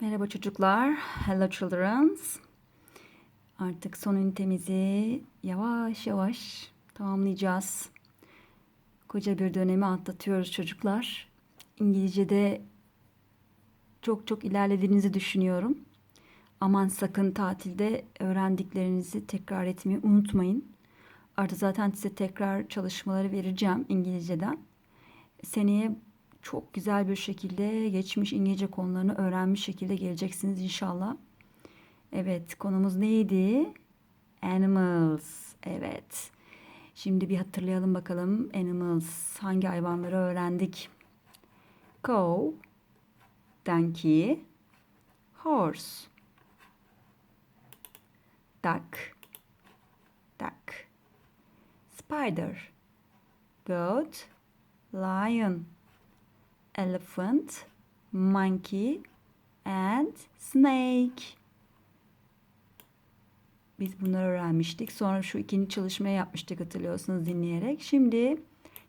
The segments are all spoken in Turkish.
Merhaba çocuklar. Hello children. Artık son ünitemizi yavaş yavaş tamamlayacağız. Koca bir dönemi atlatıyoruz çocuklar. İngilizce'de çok çok ilerlediğinizi düşünüyorum. Aman sakın tatilde öğrendiklerinizi tekrar etmeyi unutmayın. Artık zaten size tekrar çalışmaları vereceğim İngilizceden. Seneye çok güzel bir şekilde geçmiş İngilizce konularını öğrenmiş şekilde geleceksiniz inşallah. Evet, konumuz neydi? Animals. Evet. Şimdi bir hatırlayalım bakalım. Animals. Hangi hayvanları öğrendik? Cow, donkey, horse, duck, duck, spider, goat, lion, elephant, monkey and snake. Biz bunları öğrenmiştik. Sonra şu ikinci çalışmayı yapmıştık hatırlıyorsunuz dinleyerek. Şimdi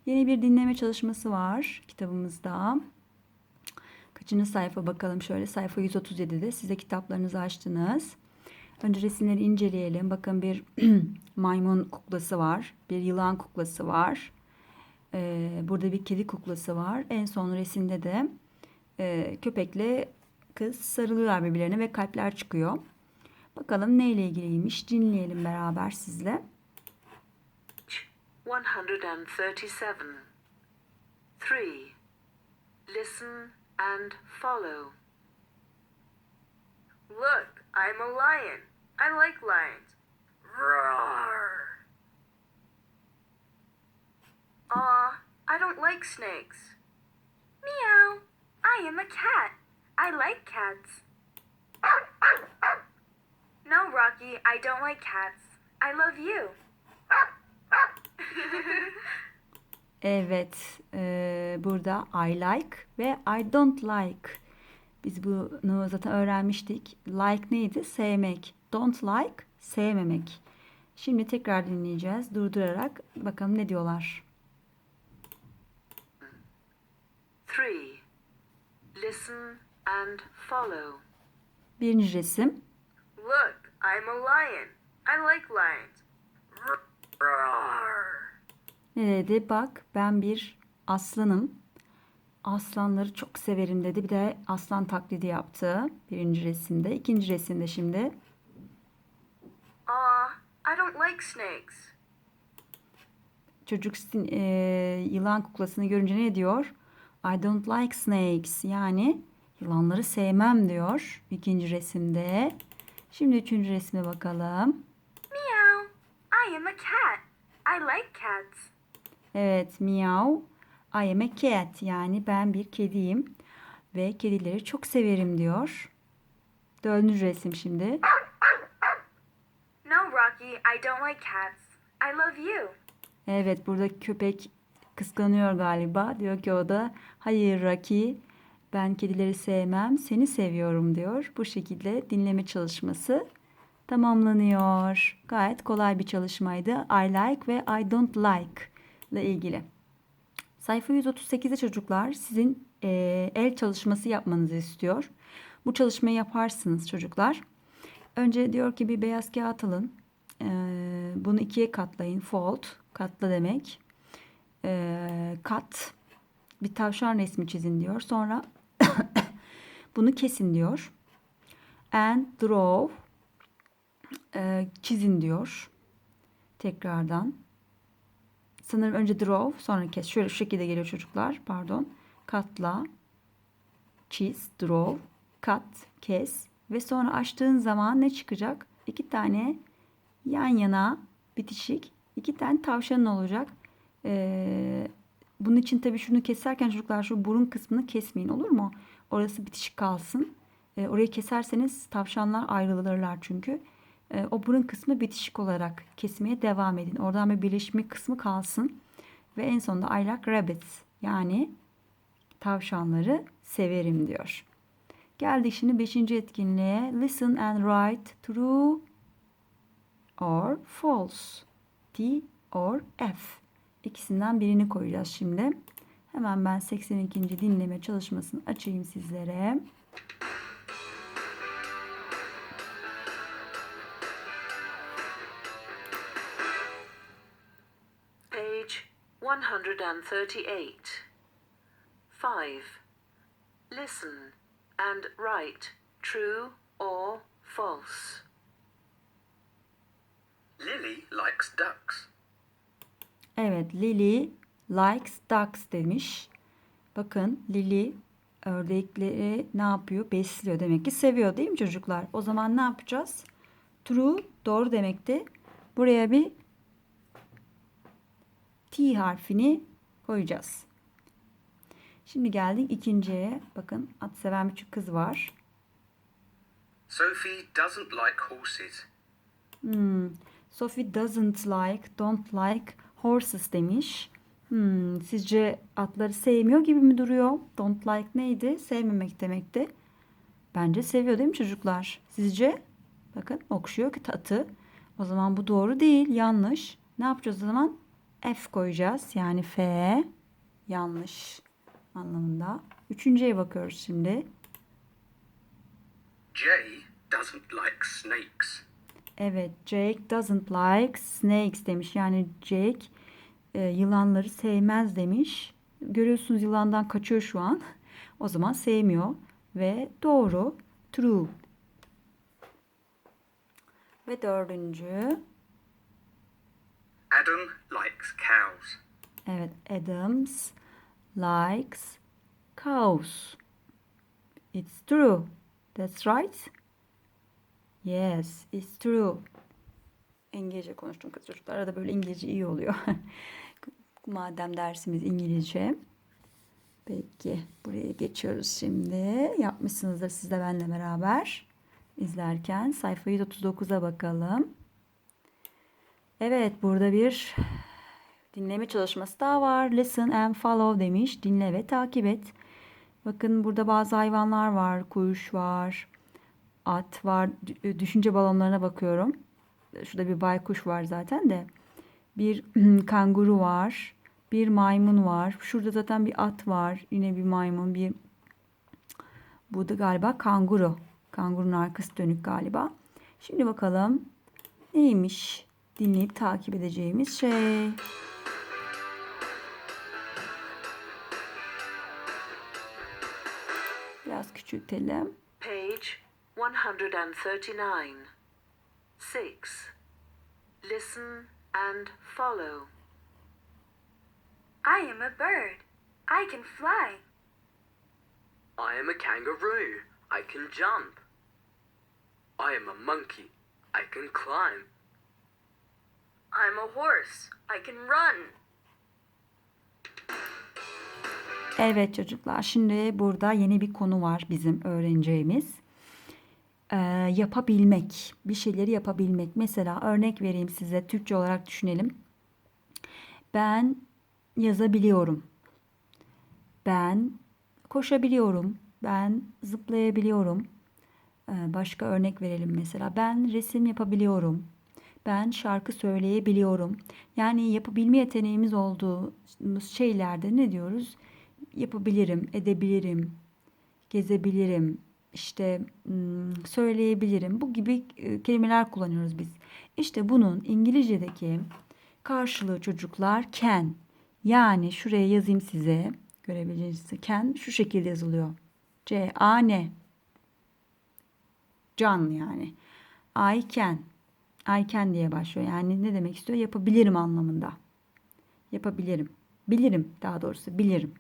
yeni bir dinleme çalışması var kitabımızda. Kaçıncı sayfa bakalım şöyle sayfa 137'de size kitaplarınızı açtınız. Önce resimleri inceleyelim. Bakın bir maymun kuklası var. Bir yılan kuklası var. Ee, burada bir kedi kuklası var. En son resimde de e, köpekle kız sarılıyorlar birbirlerine ve kalpler çıkıyor. Bakalım neyle ilgiliymiş dinleyelim beraber sizle. 137. 3. Listen and follow. Look, I'm a lion. I like lions. Roar! Aw, I don't like snakes. Meow. I am a cat. I like cats. No, Rocky, I don't like cats. I love you. Evet, e, burada I like ve I don't like. Biz bunu zaten öğrenmiştik. Like neydi? Sevmek. Don't like, sevmemek. Şimdi tekrar dinleyeceğiz. Durdurarak bakalım ne diyorlar. 3. Listen and follow. Birinci resim. Look, I'm a lion. I like lions. Roar! Ne dedi? Bak ben bir aslanım. Aslanları çok severim dedi. Bir de aslan taklidi yaptı. Birinci resimde. İkinci resimde şimdi. Aw, I don't like snakes. Çocuk e, yılan kuklasını görünce ne diyor? I don't like snakes. Yani yılanları sevmem diyor. İkinci resimde. Şimdi üçüncü resme bakalım. Meow. I am a cat. I like cats. Evet, meow. I am a cat. Yani ben bir kediyim ve kedileri çok severim diyor. Dördüncü resim şimdi. No, Rocky, I don't like cats. I love you. Evet, burada köpek kıskanıyor galiba. Diyor ki o da hayır Rocky ben kedileri sevmem seni seviyorum diyor. Bu şekilde dinleme çalışması tamamlanıyor. Gayet kolay bir çalışmaydı. I like ve I don't like ile ilgili. Sayfa 138'de çocuklar sizin eee, el çalışması yapmanızı istiyor. Bu çalışmayı yaparsınız çocuklar. Önce diyor ki bir beyaz kağıt alın. Eee, bunu ikiye katlayın. Fold, katla demek. Eee, kat, bir tavşan resmi çizin diyor. Sonra bunu kesin diyor. And draw, eee, çizin diyor. Tekrardan. Sanırım önce draw sonra kes. Şöyle şu şekilde geliyor çocuklar. Pardon. Katla, çiz, draw, kat, kes ve sonra açtığın zaman ne çıkacak? İki tane yan yana bitişik iki tane tavşanın olacak. Ee, bunun için tabii şunu keserken çocuklar şu burun kısmını kesmeyin olur mu? Orası bitişik kalsın. Ee, orayı keserseniz tavşanlar ayrılırlar çünkü. Ee, o burun kısmı bitişik olarak kesmeye devam edin. Oradan bir birleşme kısmı kalsın. Ve en sonunda I like rabbits yani tavşanları severim diyor. Geldik şimdi beşinci etkinliğe. Listen and write true or false. T or F ikisinden birini koyacağız şimdi. Hemen ben 82. dinleme çalışmasını açayım sizlere. Page 138 5 Listen and write true or false. Lily likes ducks. Evet, Lily likes ducks demiş. Bakın Lily ördekleri ne yapıyor? Besliyor. Demek ki seviyor değil mi çocuklar? O zaman ne yapacağız? True doğru demekti. Buraya bir T harfini koyacağız. Şimdi geldik ikinciye. Bakın at seven bir kız var. Sophie doesn't like horses. Hmm. Sophie doesn't like, don't like horses demiş. Hmm. Sizce atları sevmiyor gibi mi duruyor? Don't like neydi? Sevmemek demekti. Bence seviyor değil mi çocuklar? Sizce? Bakın okşuyor ki atı. O zaman bu doğru değil, yanlış. Ne yapacağız o zaman? F koyacağız. Yani F yanlış anlamında. Üçüncüye bakıyoruz şimdi. Jay doesn't like snakes. Evet, Jake doesn't like snakes demiş. Yani Jake e, yılanları sevmez demiş. Görüyorsunuz yılandan kaçıyor şu an. O zaman sevmiyor ve doğru, true. Ve dördüncü, Adam likes cows. evet Adams likes cows. It's true. That's right. Yes, it's true. İngilizce konuştum kız çocuklar. Arada böyle İngilizce iyi oluyor. Madem dersimiz İngilizce. Peki buraya geçiyoruz şimdi. Yapmışsınızdır siz de benimle beraber. izlerken sayfa 139'a bakalım. Evet burada bir dinleme çalışması daha var. Listen and follow demiş. Dinle ve takip et. Bakın burada bazı hayvanlar var. Kuş var. At var. Dü- Düşünce balonlarına bakıyorum. Şurada bir baykuş var zaten de. Bir kanguru var. Bir maymun var. Şurada zaten bir at var. Yine bir maymun. Bir bu da galiba kanguru. Kangurunun arkası dönük galiba. Şimdi bakalım neymiş dinleyip takip edeceğimiz şey. Biraz küçültelim. Page 139. 6. Listen and follow. I am a bird. I can fly. I am a kangaroo. I can jump. I am a monkey. I can climb. I'm a horse. I can run. Evet çocuklar şimdi burada yeni bir konu var bizim öğreneceğimiz. Ee, yapabilmek, bir şeyleri yapabilmek. Mesela örnek vereyim size Türkçe olarak düşünelim. Ben yazabiliyorum. Ben koşabiliyorum. Ben zıplayabiliyorum. Ee, başka örnek verelim mesela. Ben resim yapabiliyorum. Ben şarkı söyleyebiliyorum. Yani yapabilme yeteneğimiz olduğumuz şeylerde ne diyoruz? Yapabilirim, edebilirim, gezebilirim, işte söyleyebilirim. Bu gibi e, kelimeler kullanıyoruz biz. İşte bunun İngilizce'deki karşılığı çocuklar can. Yani şuraya yazayım size. Görebileceğiniz can şu şekilde yazılıyor. C A N. Can yani. I can. I can diye başlıyor. Yani ne demek istiyor? Yapabilirim anlamında. Yapabilirim. Bilirim daha doğrusu bilirim.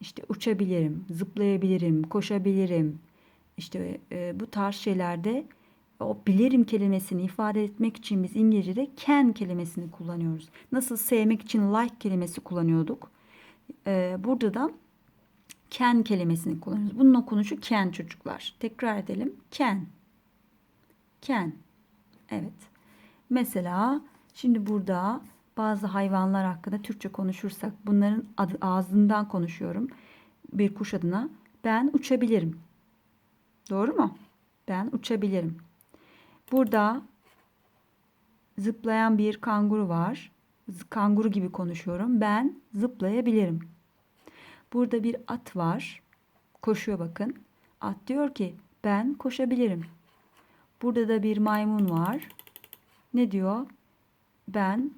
İşte uçabilirim, zıplayabilirim, koşabilirim. İşte e, bu tarz şeylerde o bilirim kelimesini ifade etmek için biz İngilizce'de can kelimesini kullanıyoruz. Nasıl sevmek için like kelimesi kullanıyorduk. E, burada da can kelimesini kullanıyoruz. Bunun okunuşu can çocuklar. Tekrar edelim. Can. Can. Evet. Mesela şimdi burada bazı hayvanlar hakkında Türkçe konuşursak bunların adı, ağzından konuşuyorum. Bir kuş adına ben uçabilirim. Doğru mu? Ben uçabilirim. Burada zıplayan bir kanguru var. Kanguru gibi konuşuyorum. Ben zıplayabilirim. Burada bir at var. Koşuyor bakın. At diyor ki ben koşabilirim. Burada da bir maymun var. Ne diyor? Ben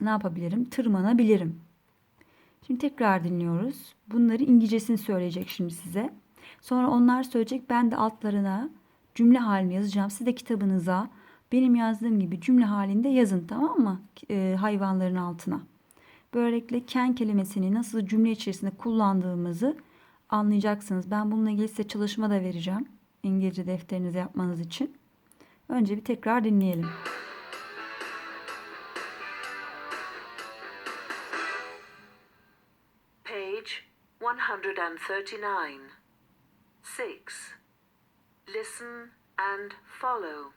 ne yapabilirim? Tırmanabilirim. Şimdi tekrar dinliyoruz. Bunları İngilizcesini söyleyecek şimdi size. Sonra onlar söyleyecek. Ben de altlarına cümle halini yazacağım. Siz de kitabınıza benim yazdığım gibi cümle halinde yazın tamam mı? Ee, hayvanların altına. Böylelikle ken kelimesini nasıl cümle içerisinde kullandığımızı anlayacaksınız. Ben bununla ilgili size çalışma da vereceğim. İngilizce defterinize yapmanız için. Önce bir tekrar dinleyelim. 139. 6. Listen and follow.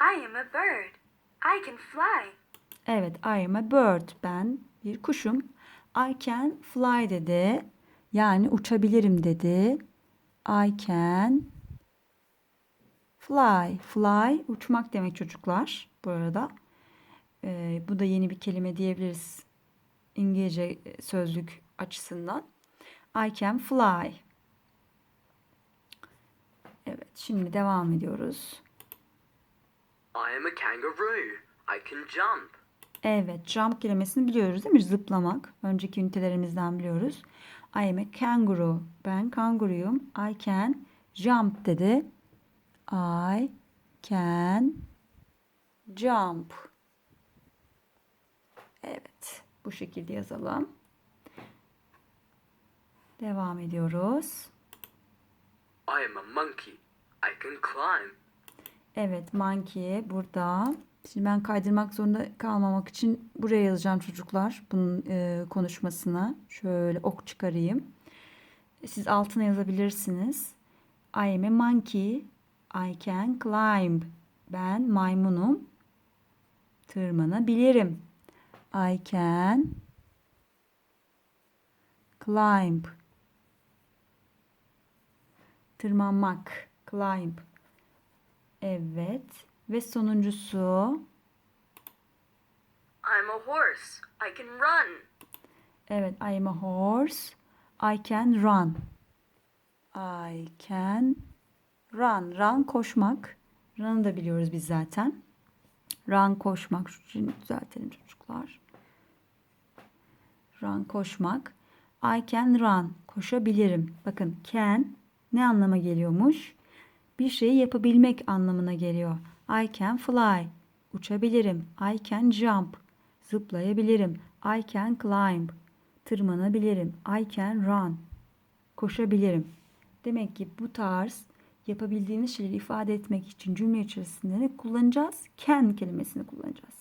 I am a bird. I can fly. Evet, I am a bird. Ben bir kuşum. I can fly dedi. Yani uçabilirim dedi. I can fly. Fly uçmak demek çocuklar bu arada. Ee, bu da yeni bir kelime diyebiliriz İngilizce sözlük açısından. I can fly. Evet, şimdi devam ediyoruz. I am a kangaroo. I can jump. Evet, jump kelimesini biliyoruz değil mi? Zıplamak. Önceki ünitelerimizden biliyoruz. I am a kangaroo. Ben kanguruyum. I can jump dedi. I can jump. Evet, bu şekilde yazalım. Devam ediyoruz. I am a monkey. I can climb. Evet, monkey burada. Şimdi ben kaydırmak zorunda kalmamak için buraya yazacağım çocuklar bunun e, konuşmasını. Şöyle ok çıkarayım. Siz altına yazabilirsiniz. I am a monkey. I can climb. Ben maymunum. Tırmanabilirim. I can climb. Tırmanmak. Climb. Evet. Ve sonuncusu. I'm a horse. I can run. Evet. I am a horse. I can run. I can run. Run koşmak. Run'ı da biliyoruz biz zaten. Run koşmak. Şunu düzeltelim çocuklar. Run koşmak. I can run. Koşabilirim. Bakın can ne anlama geliyormuş? Bir şeyi yapabilmek anlamına geliyor. I can fly. Uçabilirim. I can jump. Zıplayabilirim. I can climb. Tırmanabilirim. I can run. Koşabilirim. Demek ki bu tarz yapabildiğimiz şeyleri ifade etmek için cümle içerisinde ne kullanacağız? Can kelimesini kullanacağız.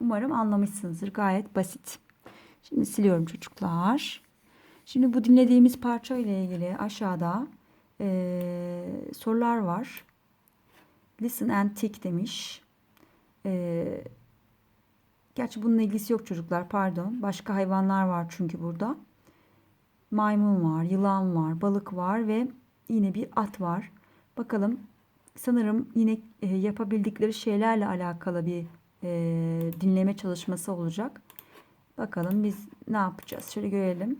Umarım anlamışsınızdır. Gayet basit. Şimdi siliyorum çocuklar. Şimdi bu dinlediğimiz parça ile ilgili aşağıda eee, sorular var. Listen and tick demiş. Eee, gerçi bununla ilgisi yok çocuklar pardon. Başka hayvanlar var çünkü burada. Maymun var, yılan var, balık var ve yine bir at var. Bakalım sanırım yine e, yapabildikleri şeylerle alakalı bir e, dinleme çalışması olacak. Bakalım biz ne yapacağız? Şöyle görelim.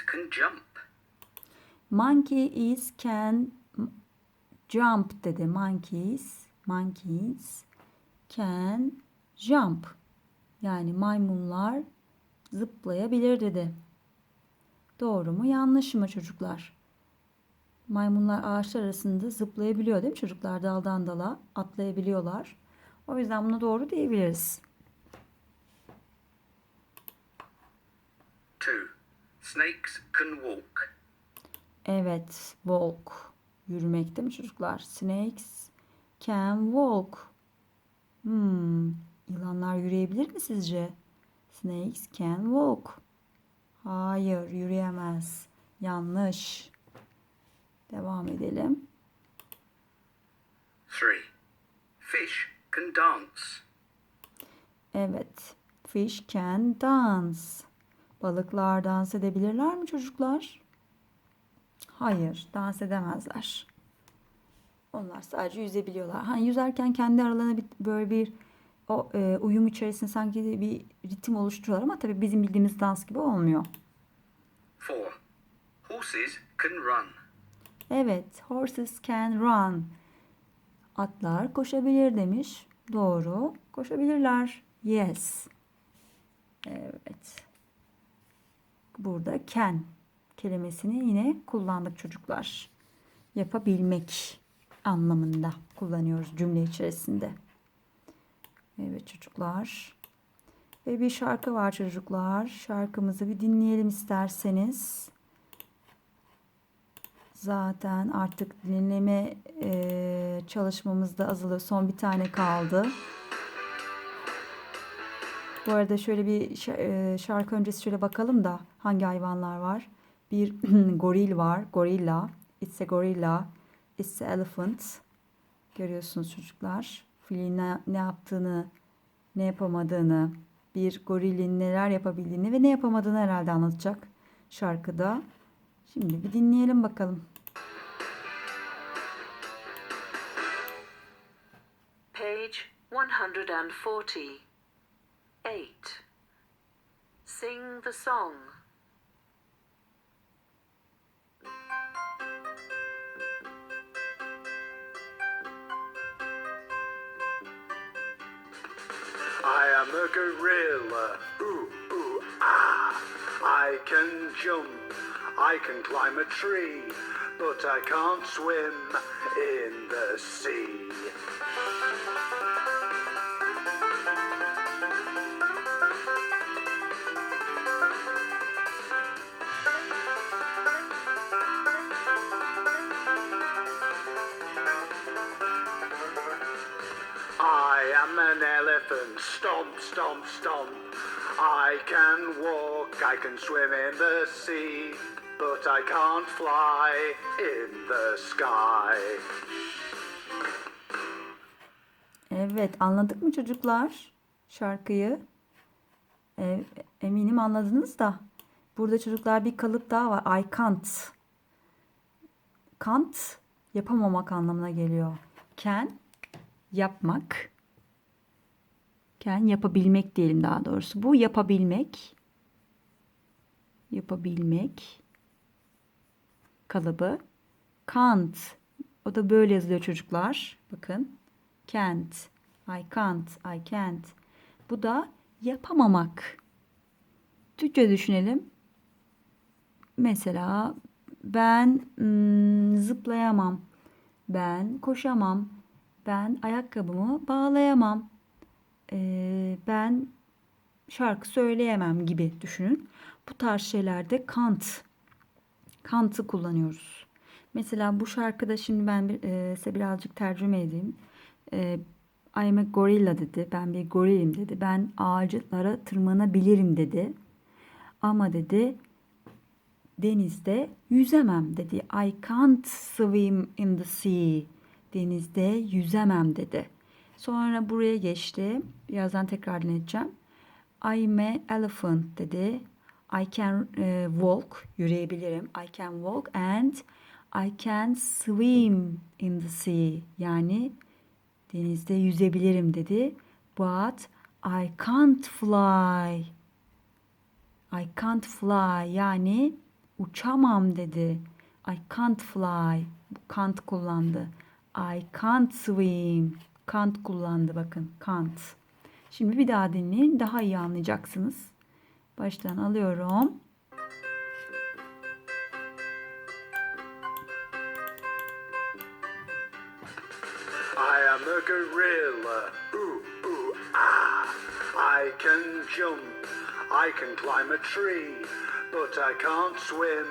Monkeys can jump. Monkey is can jump dedi. Monkeys, monkeys can jump. Yani maymunlar zıplayabilir dedi. Doğru mu yanlış mı çocuklar? Maymunlar ağaçlar arasında zıplayabiliyor değil mi çocuklar? Daldan dala atlayabiliyorlar. O yüzden buna doğru diyebiliriz. Snakes can walk. Evet, walk. Yürümek değil mi çocuklar? Snakes can walk. Hmm, yılanlar yürüyebilir mi sizce? Snakes can walk. Hayır, yürüyemez. Yanlış. Devam edelim. 3. Fish can dance. Evet, fish can dance. Balıklar dans edebilirler mi çocuklar? Hayır, dans edemezler. Onlar sadece yüzebiliyorlar. Hani yüzerken kendi aralarında bir, böyle bir o e, uyum içerisinde sanki bir ritim oluşturuyorlar ama tabii bizim bildiğimiz dans gibi olmuyor. 4. Horses can run. Evet, horses can run. Atlar koşabilir demiş. Doğru. Koşabilirler. Yes. Evet. Burada can kelimesini yine kullandık çocuklar. Yapabilmek anlamında kullanıyoruz cümle içerisinde. Evet çocuklar. Ve bir şarkı var çocuklar. Şarkımızı bir dinleyelim isterseniz. Zaten artık dinleme e, çalışmamız da azalıyor. Son bir tane kaldı. Bu arada şöyle bir e, şarkı öncesi şöyle bakalım da hangi hayvanlar var. Bir goril var. Gorilla. It's a gorilla. It's a elephant. Görüyorsunuz çocuklar. Filin ne, ne yaptığını, ne yapamadığını, bir gorilin neler yapabildiğini ve ne yapamadığını herhalde anlatacak şarkıda. Şimdi bir dinleyelim bakalım. Page 140. 8. Sing the song. I am a gorilla. Ooh, ooh, ah. I can jump. I can climb a tree. But I can't swim in the sea. Stomp, stomp, stomp. I can walk, I can swim in the sea, but I can't fly in the sky. Evet, anladık mı çocuklar şarkıyı? E, eminim anladınız da. Burada çocuklar bir kalıp daha var. I can't. Can't yapamamak anlamına geliyor. Can yapmak. Can yapabilmek diyelim daha doğrusu. Bu yapabilmek. Yapabilmek kalıbı. Can't. O da böyle yazılıyor çocuklar. Bakın. Can't. I can't. I can't. Bu da yapamamak. Türkçe düşünelim. Mesela ben hmm, zıplayamam. Ben koşamam. Ben ayakkabımı bağlayamam. Ee, ben şarkı söyleyemem gibi düşünün. Bu tarz şeylerde can't. Can't'ı kullanıyoruz. Mesela bu şarkıda şimdi ben bir, e, size birazcık tercüme edeyim. E, I am a gorilla dedi. Ben bir gorilim dedi. Ben ağaçlara tırmanabilirim dedi. Ama dedi denizde yüzemem dedi. I can't swim in the sea. Denizde yüzemem dedi. Sonra buraya geçti. Birazdan tekrar dinleteceğim. I'm a elephant dedi. I can e, walk, yürüyebilirim. I can walk and I can swim in the sea. Yani denizde yüzebilirim dedi. But I can't fly. I can't fly yani uçamam dedi. I can't fly. Can't kullandı. I can't swim. Can't kullandı bakın. Can't. Şimdi bir daha dinleyin. Daha iyi anlayacaksınız. Baştan alıyorum. I am a gorilla. Ooh, ooh, ah. I can jump. I can climb a tree. But I can't swim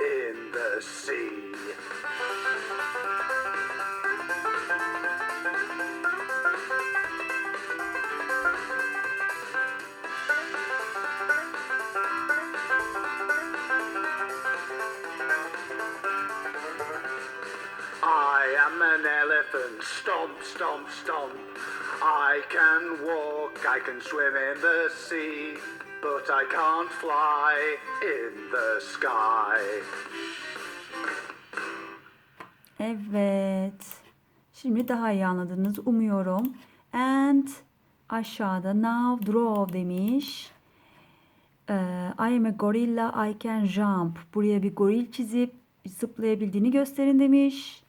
in the sea. Stomp, stomp, stomp. I can walk, I can swim in the sea, but I can't fly in the sky. Evet. Şimdi daha iyi anladınız umuyorum. And aşağıda now draw demiş. Ee, I am a gorilla, I can jump. Buraya bir goril çizip zıplayabildiğini gösterin demiş.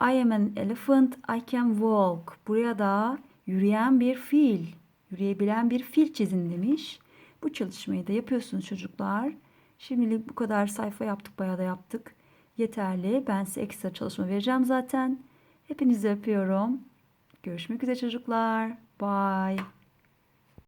I am an elephant, I can walk. Buraya da yürüyen bir fil, yürüyebilen bir fil çizin demiş. Bu çalışmayı da yapıyorsunuz çocuklar. Şimdilik bu kadar sayfa yaptık, bayağı da yaptık. Yeterli. Ben size ekstra çalışma vereceğim zaten. Hepinizi öpüyorum. Görüşmek üzere çocuklar. Bye.